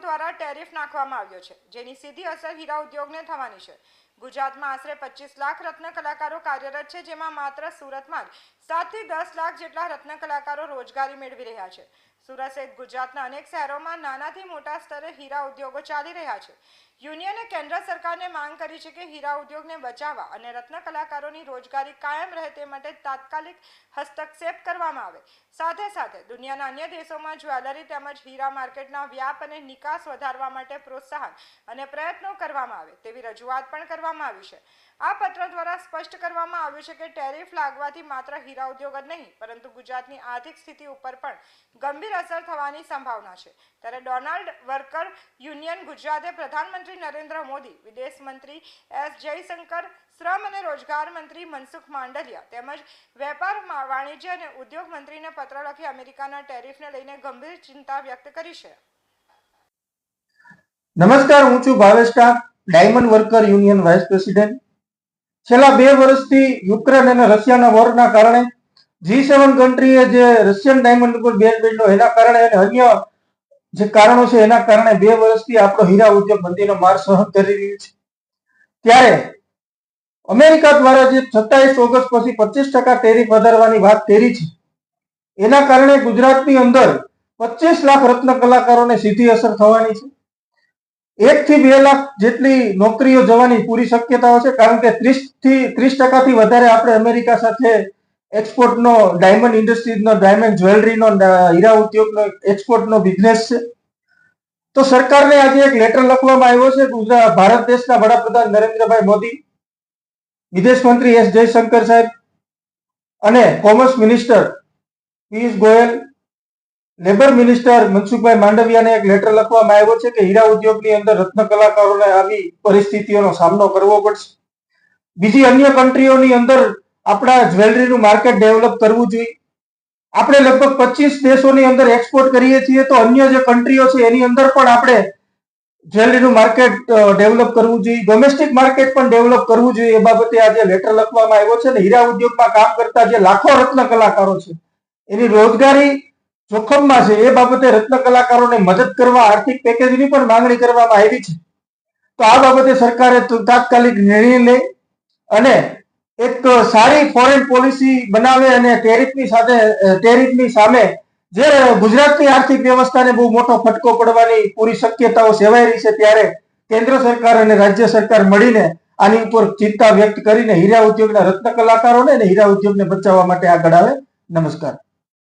Tariff નાખવામાં આવ્યો છે, જેની સીધી અસર હીરા ઉદ્યોગને થવાની છે. ગુજરાતમાં આશરે પચીસ લાખ રત્ન કલાકારો કાર્યરત છે, જેમાં માત્ર સુરતમાં જ સાતથી દસ લાખ જેટલા રત્ન કલાકારો રોજગારી મેળવી રહ્યા છે. સુરત સહિત ગુજરાતના અનેક શહેરોમાં નાનાથી મોટા સ્તરે હીરા ઉદ્યોગો ચાલી રહ્યા છે. યુનિયને કેન્દ્ર સરકારને માંગ કરી છે કે હીરા ઉદ્યોગને બચાવવા અને રત્ન કલાકારોની રોજગારી કાયમ રહે તે માટે તાત્કાલિક હસ્તક્ષેપ કરવામાં આવે. સાથે સાથે દુનિયાના અન્ય દેશોમાં જ્વેલરી તેમજ હીરા માર્કેટના વ્યાપ અને નિકાસ વધારવા માટે પ્રોત્સાહન અને પ્રયત્નો કરવામાં આવે તેવી રજૂઆત પણ કરવામાં આવી છે. આ પત્ર દ્વારા સ્પષ્ટ કરવામાં આવ્યું છે કે ટેરિફ લાગવાથી માત્ર હીરા ઉદ્યોગ જ નહીં, પરંતુ ગુજરાતની આર્થિક સ્થિતિ ઉપર પણ ગંભીર અસર થવાની સંભાવના છે. ત્યારે ડોનાલ્ડ વર્કર યુનિયન ગુજરાતે પ્રધાનમંત્રી નરેન્દ્ર મોદી, વિદેશ મંત્રી એસ જયશંકર, શ્રમ અને રોજગાર મંત્રી મનસુખ માંડલિયા તેમજ વેપાર વાણિજ્ય અને ઉદ્યોગ મંત્રીને પત્ર લખી અમેરિકાના ટેરિફને લઈને ગંભીર ચિંતા વ્યક્ત કરી છે. નમસ્કાર, હું છું Bhavesh diamond worker union vice president. છેલ્લા બે વર્ષથી યુક્રેન અને રશિયાના વોરના કારણે જી સેવન કન્ટ્રીએ જે રશિયન ડાયમંડ ઉપર બેન બેન્ડો એના કારણે અને અન્ય જે કારણો છે, એના કારણે બે વર્ષથી આપણો હીરા ઉદ્યોગ મંદીનો માર સહન કરી રહ્યું છે. ત્યારે અમેરિકા દ્વારા જે સત્તાવીસ ઓગસ્ટ પછી પચીસ ટકા ટેરિફ વધારવાની વાત કરી છે, એના કારણે ગુજરાતની અંદર પચીસ લાખ રત્ન કલાકારોને સીધી અસર થવાની છે. એક થી બે લાખ જેટલી નોકરીઓ જવાની પૂરી શક્યતાઓ છે, કારણ કે ત્રીસથી ત્રીસ ટકાથી વધારે આપણે અમેરિકા સાથે એક્સપોર્ટનો ડાયમંડ ઇન્ડસ્ટ્રીઝનો ડાયમંડ જ્વેલરીનો હીરા ઉદ્યોગનો એક્સપોર્ટનો બિઝનેસ છે. તો સરકારને આજે એક લેટર લખવામાં આવ્યો છે ગુજરાત ભારત દેશના વડાપ્રધાન નરેન્દ્રભાઈ મોદી, વિદેશ મંત્રી એસ જયશંકર સાહેબ અને commerce minister Piyush Goyal labour minister Mansukhbhai માંડવિયાને એક લેટર લખવામાં આવ્યો છે કે હીરા ઉદ્યોગની અંદર રત્ન કલાકારોને આવી પરિસ્થિતિઓનો સામનો કરવો પડશે. બીજી અન્ય કન્ટ્રીઓની અંદર આપણા જ્વેલરીનું માર્કેટ ડેવલપ કરવું જોઈએ. આપણે લગભગ પચીસ દેશોની અંદર એક્સપોર્ટ કરીએ છીએ તો અન્ય જે કન્ટ્રીઓ છે એની અંદર પણ આપણે જ્વેલરીનું માર્કેટ ડેવલપ કરવું જોઈએ. ડોમેસ્ટિક માર્કેટ પણ ડેવલપ કરવું જોઈએ એ બાબતે આ જે લેટર લખવામાં આવ્યો છે ને હીરા ઉદ્યોગમાં કામ કરતા જે લાખો રત્ન કલાકારો છે, એની રોજગારી જોખમમાં છે એ બાબતે રત્ન કલાકારોને મદદ કરવા, આર્થિક પેકેજની પણ માંગણી કરવામાં આવી છે. તો આ બાબતે સરકારે તાત્કાલિક નિર્ણય લે અને એક સારી ફોરેન પોલિસી બનાવે અને ટેરિફની સાથે ટેરિફની સામે જે ગુજરાતની આર્થિક વ્યવસ્થાને બહુ મોટો ફટકો પડવાની પૂરી શક્યતાઓ સેવાઈ રહી છે, ત્યારે કેન્દ્ર સરકાર અને રાજ્ય સરકાર મળીને આની ઉપર ચિંતા વ્યક્ત કરીને હીરા ઉદ્યોગના રત્ન કલાકારોને અને હીરા ઉદ્યોગને બચાવવા માટે આગળ આવે. નમસ્કાર.